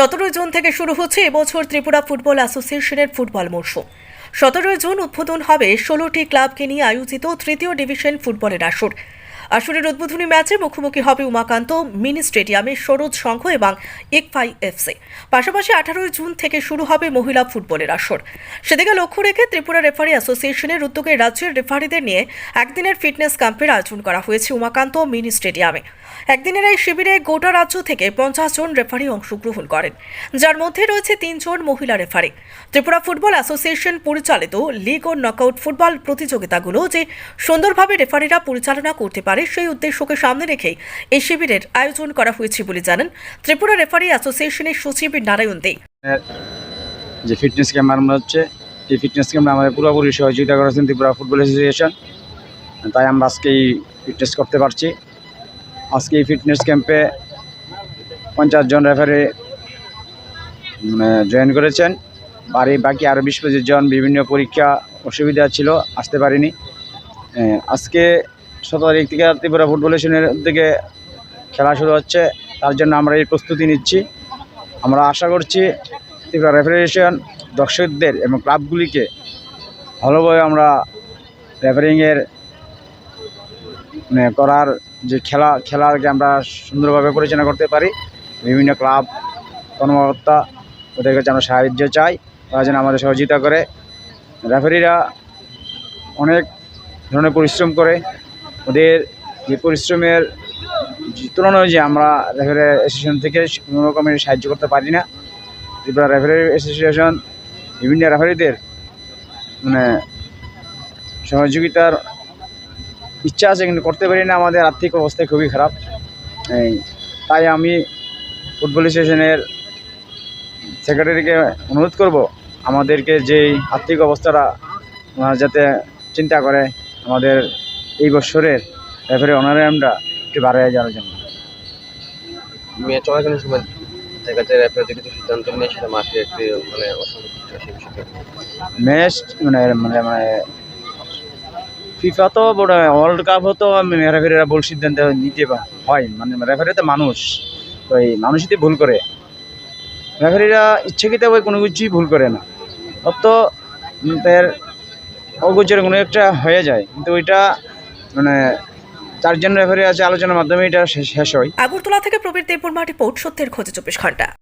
সতেরোই জুন থেকে শুরু হচ্ছে এবছর ত্রিপুরা ফুটবল অ্যাসোসিয়েশনের ফুটবল মরশুম। সতেরোই জুন উদ্বোধন হবে ষোলোটি ক্লাবকে নিয়ে আয়োজিত তৃতীয় ডিভিশন ফুটবলের আসর। আসরের উদ্বোধনী ম্যাচে মুখোমুখি হবে উমাকান্ত, মিনি স্টেডিয়ামে সরোজ সংঘ এবং ইকফাই এফসি পাশাপাশি আঠারোই জুন থেকে শুরু হবে মহিলা ফুটবলের আসর। সেদিকে লক্ষ্য রেখে ত্রিপুরা রেফারি অ্যাসোসিয়েশনের উদ্যোগে রাজ্যের রেফারিদের নিয়ে একদিনের ফিটনেস ক্যাম্পের আয়োজন করা হয়েছে উমাকান্ত মিনি স্টেডিয়ামে। একদিনের এই শিবিরে গোটা রাজ্য থেকে পঞ্চাশ জন রেফারি অংশগ্রহণ করেন। যার মধ্যে রয়েছে তিনজন মহিলা রেফারি। ত্রিপুরা ফুটবল অ্যাসোসিয়েশন পরিচালিত লিগ ও নকআউট ফুটবল প্রতিযোগিতাগুলো যে সুন্দরভাবে রেফারিরা পরিচালনা করতে পারে সেই উদ্দেশ্যকে সামনে রেখেই এই শিবিরের আয়োজন করা হয়েছে বলে জানান ত্রিপুরা রেফারি অ্যাসোসিয়েশনের সচিব নারায়ণ দে। যে ফিটনেস ক্যাম্প আরম্ভ হচ্ছে, এই ফিটনেস ক্যাম্পে আমাদের পুরোপুরি সহযোগিতা করেছেন ত্রিপুরা ফুটবল অ্যাসোসিয়েশন। তাই আমরা আজকে এই ফিটনেস করতে পারছি। আজকে এই ফিটনেস ক্যাম্পে পঞ্চাশ জন রেফারি মানে জয়েন করেছেন। এই বাকি আরও বিশ পঁচিশ জন বিভিন্ন পরীক্ষা অসুবিধা ছিল, আসতে পারিনি। আজকে সতেরো তারিখ থেকে ত্রিপুরা ফুটবল অ্যাসোসিয়েশনের থেকে খেলা শুরু হচ্ছে। তার জন্য আমরা এই প্রস্তুতি নিচ্ছি। আমরা আশা করছি ত্রিপুরা রেফারেশন দর্শকদের এবং ক্লাবগুলিকে ভালোভাবে আমরা রেফারিংয়ের মানে করার যে খেলা, খেলাকে আমরা সুন্দরভাবে পরিচালনা করতে পারি। বিভিন্ন ক্লাব কর্মকর্তা ওদের কাছে আমরা সাহায্য চাই। তারা যেন আমাদের সহযোগিতা করে। রেফারিরা অনেক ধরনের পরিশ্রম করে। ওদের যে পরিশ্রমের তুলনায় যে আমরা রেফারি অ্যাসোসিয়েশন থেকে কোনো রকমের সাহায্য করতে পারি না। ত্রিপুরা রেফারি অ্যাসোসিয়েশন বিভিন্ন রেফারিদের মানে সহযোগিতার ইচ্ছা আছে কিন্তু করতে পারি না। আমাদের আর্থিক অবস্থা খুবই খারাপ। তাই আমি ফুটবল অ্যাসোসিয়েশনের সেক্রেটারিকে অনুরোধ করব, আমাদেরকে যেই আর্থিক অবস্থাটা যাতে চিন্তা করে, আমাদের এই বছরের রেফারি অনারিয়ামটা একটু বাড়িয়ে যাওয়ার জন্য। মেয়ে চলাকালীন সময় দেখা যায় রেফারিতে কিছু সিদ্ধান্ত নিয়ে সেটা মাঠে একটি মানে ম্যাচ মানে মানে মানে ফিফা তো বড় ওয়ার্ল্ড কাপ হতো রেফারিরা ভুল সিদ্ধান্ত নিতে হয়। মানে রেফারি তো মানুষ। তো এই মানুষই তো ভুল করে। রেফারিরা ইচ্ছাকৃতভাবে কোনো কিছুই ভুল করে না। অত তার অগোচর কোনো একটা হয়ে যায়। কিন্তু ওইটা মানে চারজন রেফারি আছে, আলোচনার মাধ্যমে এটা শেষ হয়। আগরতলা থেকে প্রবীর দেববর্মা রিপোর্ট, সত্যের খোঁজে চব্বিশ ঘণ্টা।